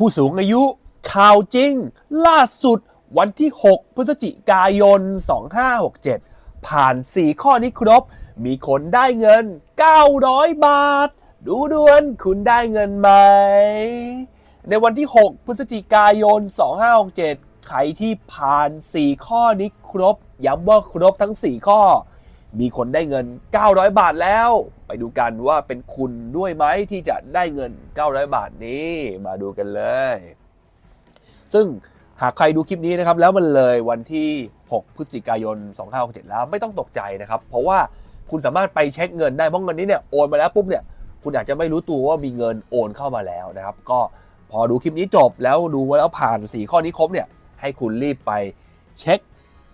ผู้สูงอายุข่าวจริง ล่าสุดวันที่ 6 พฤศจิกายน 2567 ผ่าน 4 ข้อนี้ครบ มีคนได้เงิน 900 บาท ดูด่วนคุณได้เงินไหม ในวันที่ 6 พฤศจิกายน 2567 ใครที่ผ่าน 4 ข้อนี้ครบ ย้ำว่าครบทั้ง 4 ข้อ มีคนได้เงิน 900 บาทแล้ว ไปดูกันว่าเป็นคุณด้วยไหมที่จะได้เงิน 900 บาทนี้ มาดูกันเลย ซึ่งหากใครดูคลิปนี้นะครับ แล้วมันเลยวันที่ 6 พฤศจิกายน 2567 แล้วไม่ต้องตกใจนะครับ เพราะว่าคุณสามารถไปเช็คเงินได้เพราะเงินนี้เนี่ยโอนมาแล้วปุ๊บเนี่ยคุณอาจจะไม่รู้ตัวว่ามีเงินโอนเข้ามาแล้วนะครับ ก็พอดูคลิปนี้จบแล้วดูแล้วผ่าน 4 ข้อนี้ครบเนี่ยให้คุณรีบไปเช็ค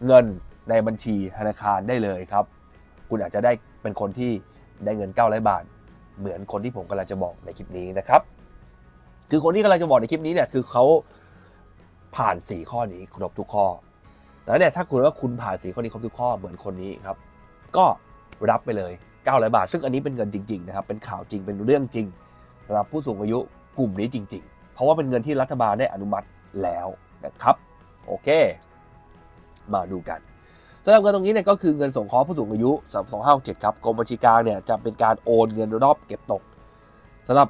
เงินในบัญชีธนาคารได้เลยครับ คุณอาจจะได้เป็นคนที่ได้เงิน 900 บาท เหมือนคนที่ผมกำลังจะบอกในคลิปนี้นะครับ คือคนที่กำลังจะบอกในคลิปนี้เนี่ยคือเขาผ่าน 4 ข้อนี้ครบทุกข้อแล้วเนี่ยถ้าคุณว่าคุณผ่าน4ข้อนี้ครบทุกข้อเหมือนคนนี้ครับ ก็รับไปเลย 900 บาท ซึ่งอันนี้เป็นเงินจริงๆนะครับเป็นข่าวจริงเป็นเรื่องจริงสำหรับผู้สูงอายุกลุ่มนี้จริง ๆ เพราะว่าเป็นเงินที่รัฐบาลได้อนุมัติแล้วนะครับ โอเค มาดูกัน สำหรับเงินตรงนี้เนี่ยก็คือเงินสงเคราะห์ผู้สูงอายุสำหรับ2567ครับกรมบัญชีกลางเนี่ยจะเป็นการโอนเงินรอบเก็บตกสำหรับ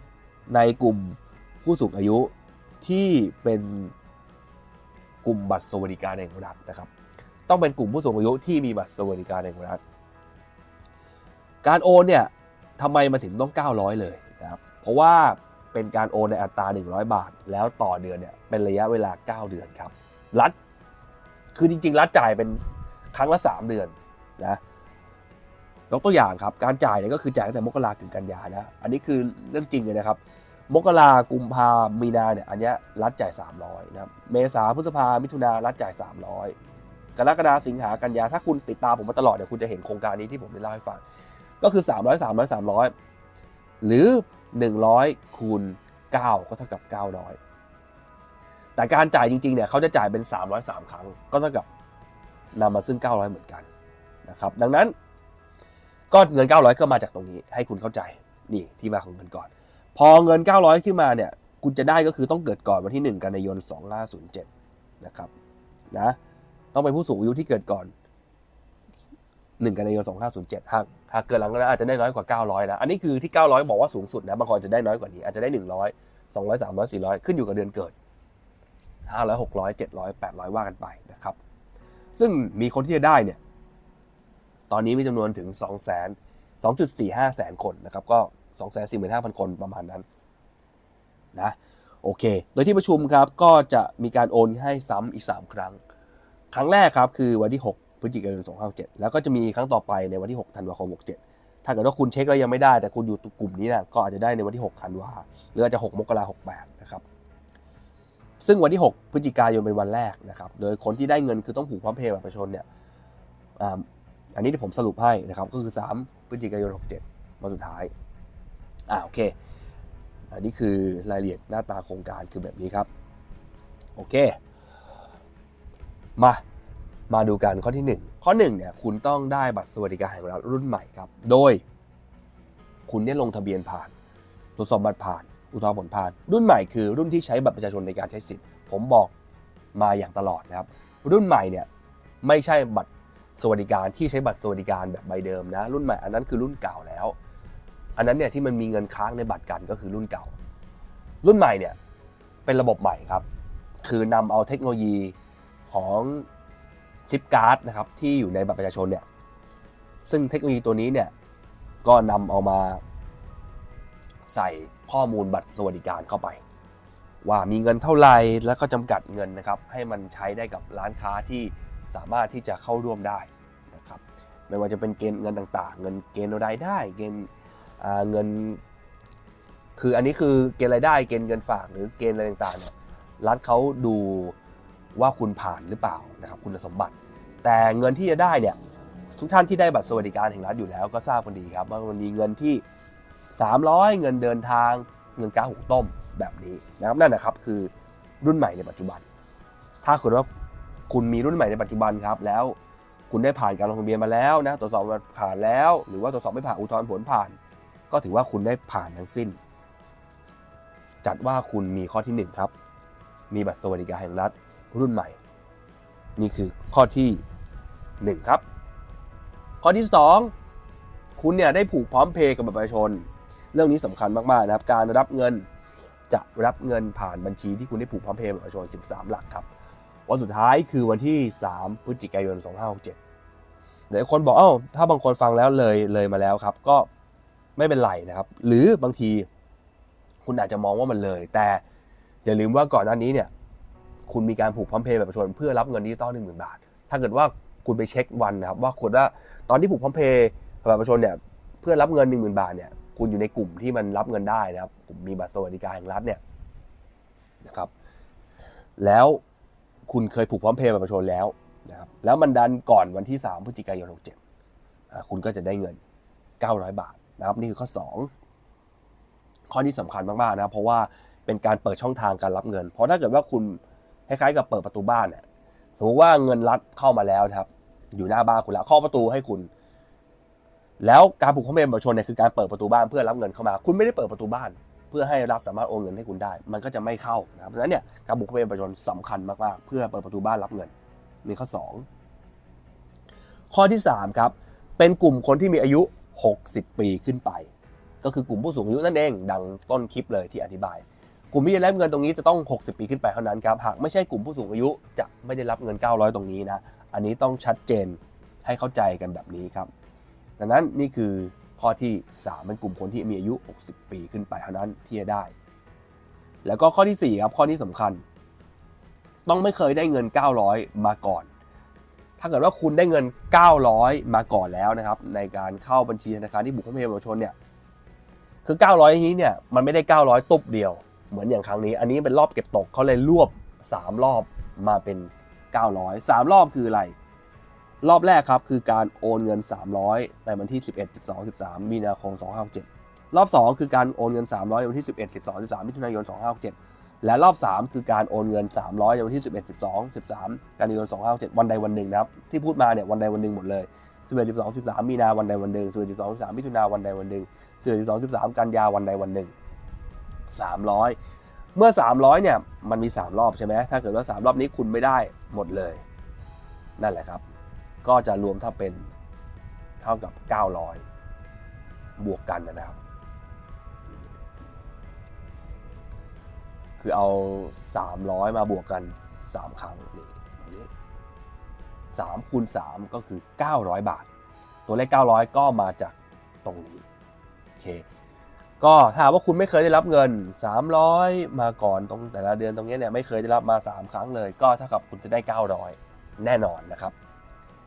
ในกลุ่มผู้สูงอายุที่เป็นกลุ่มบัตรสวัสดิการแห่งรัฐนะครับ ต้องเป็นกลุ่มผู้สูงอายุที่มีบัตรสวัสดิการแห่งรัฐ การโอนเนี่ยทำไมมาถึงต้อง 900 เลยนะครับ เพราะว่าเป็นการโอนในอัตรา 100 บาท แล้วต่อเดือนเนี่ยเป็นระยะเวลา 9 เดือนครับ รัฐ คือจริงๆ รัฐจ่ายเป็น ครั้งละ 3 เดือนนะยกตัวอย่างครับ การจ่ายเนี่ยก็คือจ่ายตั้งแต่มกราถึงกันยานะ อันนี้คือเรื่องจริงเลยนะครับ มกรากุมภามีนาเนี่ย อันเนี้ยรัฐจ่าย 300นะครับ เมษาพฤษภามิถุนารัฐจ่าย 300 กรกฎาสิงหากันยาถ้าคุณติดตามผมมาตลอดเนี่ยคุณจะเห็นโครงการนี้ที่ผมได้เล่าให้ฟัง ก็คือ 300 300 300 หรือ 100คูณ9ก็เท่ากับ 900แต่การจ่ายจริงๆเนี่ยเขาจะจ่ายเป็น 303 ครั้ง ก็เท่ากับ นำมาซึ่ง 900 เหมือนกันนะครับ ดังนั้นก็เงิน 900 ก็มาจากตรงนี้ ให้คุณเข้าใจนี่ที่มาของเงินก่อน พอเงิน 900 ขึ้นมาเนี่ย คุณจะได้ก็คือต้องเกิดก่อนวันที่ 1 กันยายน 2507 นะครับนะต้องเป็นผู้สูงอายุที่เกิดก่อน 1 กันยายน 2507 หากหากเกิดหลังนั้นอาจจะได้น้อยกว่า 900 นะ อันนี้คือที่ 900 บอกว่าสูงสุดนะบางคนจะได้น้อยกว่านี้อาจจะได้ 100 200 300 400 ขึ้นอยู่กับเดือนเกิด500 600 700 800 ว่ากันไปนะครับ ซึ่งมีคนที่จะได้เนี่ย ตอนนี้มีจำนวนถึง2 0 0 2.45แสนคนนะครับ ก็ 245,000 คนประมาณนั้นนะโอเค โดยที่ประชุมครับก็จะมีการโอนให้ซ้ำอีก 3 ครั้ง ครั้งแรกครับคือวันที่ 6 พฤศจิกายน257แล้วก็จะมีครั้งต่อไปในวันที่ 6 ธันวาคม 67 ถ้าเกิดว่าคุณเช็คแล้วยังไม่ได้ แต่คุณอยู่กลุ่มนี้นะก็อาจจะได้ในวันที่ 6 ธันวาหรืออาจจะ 6 มกราคม68 นะครับ ซึ่งวันที่ 6 พฤศจิกายนเป็นวันแรกนะครับ โดยคนที่ได้เงินคือต้องผูกพร้อมเพย์บัตรประชาชนเนี่ยอ่าอันนี้ที่ผมสรุปให้นะครับ ก็คือ 3 พฤศจิกายน 67วันสุดท้าย อ่าโอเค อันนี้คือรายละเอียดหน้าตาโครงการคือแบบนี้ครับ โอเค มา มาดูกันข้อที่ 1 ข้อ1เนี่ยคุณต้องได้บัตรสวัสดิการแห่งรัฐรุ่นใหม่ครับ โดย คุณได้ลงทะเบียนผ่านตรวจสอบบัตรผ่าน อุทธรณ์ผลผ่านรุ่นใหม่คือรุ่นที่ใช้บัตรประชาชนในการใช้สิทธิ์ ผมบอกมาอย่างตลอดนะครับ รุ่นใหม่เนี่ยไม่ใช่บัตรสวัสดิการที่ใช้บัตรสวัสดิการแบบใบเดิมนะ รุ่นใหม่อันนั้นคือรุ่นเก่าแล้ว อันนั้นเนี่ยที่มันมีเงินค้างในบัตรกันก็คือรุ่นเก่า รุ่นใหม่เนี่ยเป็นระบบใหม่ครับ คือนำเอาเทคโนโลยีของชิปการ์ดนะครับที่อยู่ในบัตรประชาชนเนี่ยซึ่งเทคโนโลยีตัวนี้เนี่ยก็นำเอามาใส่ ข้อมูลบัตรสวัสดิการเข้าไป ว่ามีเงินเท่าไหร่แล้วก็จำกัดเงินนะครับ ให้มันใช้ได้กับร้านค้าที่สามารถที่จะเข้าร่วมได้นะครับไม่ว่าจะเป็นเกณฑ์เงินต่างๆ เงินเกณฑ์รายได้เกณฑ์เงิน คืออันนี้คือเกณฑ์รายได้เกณฑ์เงินฝากหรือเกณฑ์อะไรต่างๆเนี่ยรัฐเขาดูว่าคุณผ่านหรือเปล่านะครับคุณสมบัติ แต่เงินที่จะได้เนี่ยทุกท่านที่ได้บัตรสวัสดิการแห่งรัฐอยู่แล้วก็ทราบกันดีครับว่ามันมีเงินที่ 300 เงินเดินทาง เงินก้าหุงต้มแบบนี้นะครับนั่นนะครับคือรุ่นใหม่ในปัจจุบัน ถ้าคุณว่าคุณมีรุ่นใหม่ในปัจจุบันครับ แล้วคุณได้ผ่านการลงทะเบียนมาแล้วนะตรวจสอบผ่านแล้ว หรือว่าตรวจสอบไม่ผ่านอุทธรณ์ผลผ่าน ก็ถือว่าคุณได้ผ่านทั้งสิ้น จัดว่าคุณมีข้อที่หนึ่งครับมีบัตรสวัสดิการแห่งรัฐรุ่นใหม่ นี่คือข้อที่หนึ่งครับ ข้อที่สองคุณเนี่ยได้ผูกพร้อมเพย์กับบัตรประชาชน เรื่องนี้สำคัญมากๆนะครับการรับเงินจะรับเงินผ่านบัญชีที่คุณได้ผูกพร้อมเพย์บบัตรประชาชน 13 หลักครับวันสุดท้ายคือวันที่ 3 พฤศจิกายน 2567เดี๋ยวคนบอกเอ้าถ้าบางคนฟังแล้วเลยเลยมาแล้วครับ ก็ไม่เป็นไรนะครับ หรือบางทีคุณอาจจะมองว่ามันเลย แต่อย่าลืมว่าก่อนหน้านี้เนี่ย คุณมีการผูกพร้อมเพย์แบบประชาชนเพื่อรับเงินดิจิตอลหนึ่งหมื่นบาท ถ้าเกิดว่าคุณไปเช็ควันนะครับ ว่าคุณว่าตอนที่ผูกพร้อมเพย์แบบประชาชนเนี่ยเพื่อรับเงินหนึ่งหมื่นบาทเนี่ย คุณอยู่ในกลุ่มที่มันรับเงินได้นะครับ กลุ่มมีบัตรสวัสดิการแห่งรัฐเนี่ยนะครับ แล้วคุณเคยผูกพร้อมเพย์แบบประชาชนแล้วนะครับ แล้วมันดันก่อนวันที่ 3พฤศจิกายน 67 คุณก็จะได้เงิน 900 บาทนะครับ นี่คือข้อ 2 ข้อที่สำคัญมากๆนะครับเพราะว่าเป็นการเปิดช่องทางการรับเงิน เพราะถ้าเกิดว่าคุณคล้ายๆกับเปิดประตูบ้านเนี่ยสมมติว่าเงินรัฐเข้ามาแล้วนะครับ อยู่หน้าบ้านคุณแล้วเคาประตูให้คุณ แล้วการผูกข้อมือประชาชนเนี่ยคือการเปิดประตูบ้านเพื่อรับเงินเข้ามา คุณไม่ได้เปิดประตูบ้าน เพื่อให้รัฐสามารถโอนเงินให้คุณได้ มันก็จะไม่เข้านะครับเพราะฉะนั้นเนี่ยการผูกข้อมือประชาชนสำคัญมากๆเพื่อเปิดประตูบ้านรับเงินมีข้อ 2 ข้อที่3ครับเป็นกลุ่มคนที่มีอายุ 60 ปีขึ้นไป ก็คือกลุ่มผู้สูงอายุนั่นเองดังต้นคลิปเลยที่อธิบาย กลุ่มที่จะรับเงินตรงนี้จะต้อง 60 ปีขึ้นไปเท่านั้นครับหากไม่ใช่กลุ่มผู้สูงอายุจะไม่ได้รับเงิน 900 ตรงนี้นะอันนี้ต้องชัดเจนให้เข้าใจกันแบบนี้ครับ ดังนั้นนี่คือข้อที่ 3 เป็นกลุ่มคนที่มีอายุ 60 ปีขึ้นไปเท่านั้นที่จะได้ แล้วก็ข้อที่ 4 ครับ ข้อนี้สำคัญ ต้องไม่เคยได้เงิน 900 มาก่อน ถ้าเกิดว่าคุณได้เงิน 900 มาก่อนแล้วนะครับ ในการเข้าบัญชีธนาคารที่บุคคลเอกชนเนี่ยคือ 900 นี้เนี่ยมันไม่ได้ 900 ตุบเดียว เหมือนอย่างครั้งนี้ อันนี้เป็นรอบเก็บตกเขาเลยรวบ 3 รอบมาเป็น 900 3 รอบคืออะไร รอบแรกครับคือการโอนเงิน 300 ในวันที่ 11 12 13 มีนาคม 2567รอบ 2 คือการโอนเงิน 300 ในวันที่ 11 12 13 มิถุนายน 2567และรอบ 3 คือการโอนเงิน 300 ในวันที่ 11 12 13 กันยายน 2567วันใดวันหนึ่งนะครับ ที่พูดมาเนี่ยวันใดวันหนึ่งหมดเลย 11 12 13 มีนาวันใดวันหนึ่ง11 12 13 มิถุนาวันใดวันหนึ่ง11 12 13 กันยาวันใดวันหนึ่ง300 เมื่อ 300 เนี่ย มันมี 3 รอบใช่ไหมถ้าเกิดว่า 3 รอบนี้คุณไม่ได้หมดเลย นั่นแหละครับ ก็จะรวมเท่าเป็นเท่ากับ 900 บวกกันนะครับ คือเอา 300 มาบวกกัน 3 ครั้งนี่ตรงนี้3คูณ3ก็คือ 900 บาท ตัวเลข 900 ก็มาจากตรงนี้โอเคก็ถ้าว่าคุณไม่เคยได้รับเงิน 300 มาก่อนตรงแต่ละเดือนตรงนี้เนี่ยไม่เคยได้รับมา 3 ครั้งเลย ก็เท่ากับคุณจะได้ 900 แน่นอนนะครับ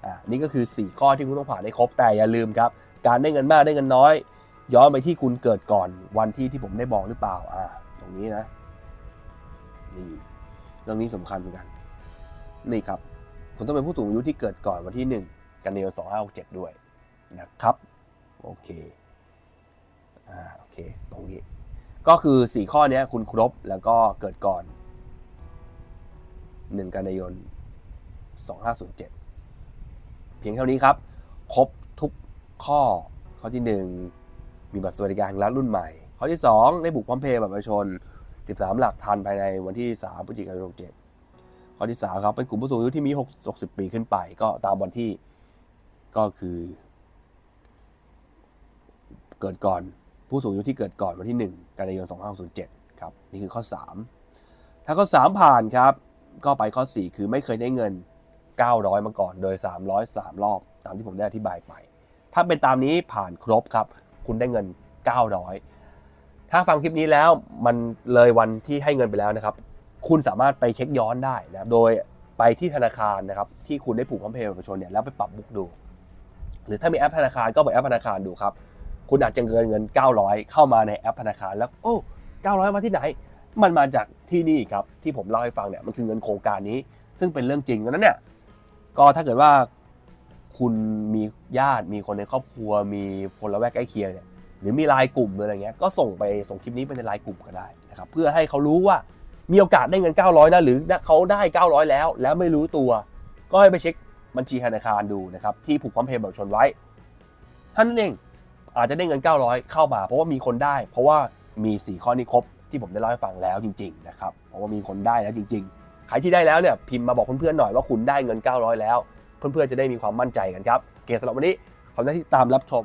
อ่านี่ก็คือ 4 ข้อที่คุณต้องผ่านให้ครบแต่อย่าลืมครับ การได้เงินมากได้เงินน้อย ย้อนไปที่คุณเกิดก่อนวันที่ที่ผมได้บอกหรือเปล่าอ่าตรงนี้นะนี่เรื่องนี้สำคัญเหมือนกัน นี่ครับ คุณต้องเป็นผู้สูงอายุที่เกิดก่อนวันที่ 1 กันยายน2567 ด้วยนะครับโอเคอ่าโอเคตรงนี้ก็คือ 4 ข้อนี้คุณครบแล้วก็เกิดก่อน 1 กันยายน2507 เพียงเท่านี้ครับ ครบทุกข้อ ข้อที่ 1 มีบัตรสวัสดิการรัฐรุ่นใหม่ ข้อที่ 2 ได้บุกพร้อมเพย์บัตรประชาชน 13 หลักทันภายในวันที่ 3 พฤศจิกายน67ข้อที่ 3 ครับ เป็นกลุ่มผู้สูงอายุที่มี 60 ปีขึ้นไป ก็ตามวันที่ก็คือ เกิดก่อนผู้สูงอายุที่เกิดก่อนวันที่ 1 กันยายน 2507 ครับ นี่คือข้อ 3 ถ้าข้อ 3 ผ่านครับ ก็ไปข้อ 4 คือไม่เคยได้เงิน 900 มาก่อน โดย 303 รอบ ตามที่ผมได้อธิบายไป ถ้าเป็นตามนี้ผ่านครบครับ คุณได้เงิน 900 ถ้าฟังคลิปนี้แล้วมันเลยวันที่ให้เงินไปแล้วนะครับ คุณสามารถไปเช็คย้อนได้นะครับโดยไปที่ธนาคารนะครับที่คุณได้ผูกพร้อมเพย์ประชาชนเนี่ยแล้วไปปรับบุ๊กดู หรือถ้ามีแอปธนาคารก็เปิดแอปธนาคารดูครับ คุณอาจจะเงินเงิน 900 เข้ามาในแอปธนาคารแล้วโอ้ 900 มาที่ไหน มันมาจากที่นี่ครับที่ผมเล่าให้ฟังเนี่ยมันคือเงินโครงการนี้ ซึ่งเป็นเรื่องจริงดังนั้นเนี่ย ก็ถ้าเกิดว่าคุณมีญาติมีคนในครอบครัว มีคนละแวกใกล้เคียงเนี่ยหรือมีไลน์กลุ่มอะไรเงี้ยก็ส่งไปส่งคลิปนี้ไปในไลน์กลุ่มก็ได้นะครับเพื่อให้เขารู้ว่ามีโอกาสได้เงิน 900นะหรือเขาได้ 900 แล้ว แล้วไม่รู้ตัว ก็ให้ไปเช็คบัญชีธนาคารดูนะครับที่ผูกพร้อมเพย์แบบชนไว้ท่านนั่นเองอาจจะได้เงิน 900 เข้ามา เพราะว่ามีคนได้ เพราะว่ามี 4 ข้อนี้ครบที่ผมได้เล่าให้ฟังแล้วจริง ๆ นะครับ เพราะว่ามีคนได้แล้วจริง ๆ ใครที่ได้แล้วเนี่ยพิมพ์มาบอกเพื่อนๆหน่อยว่าคุณได้เงิน 900 แล้ว เพื่อนๆจะได้มีความมั่นใจกันครับเกสำหรับวันนี้ขอบคุณที่ตามรับชม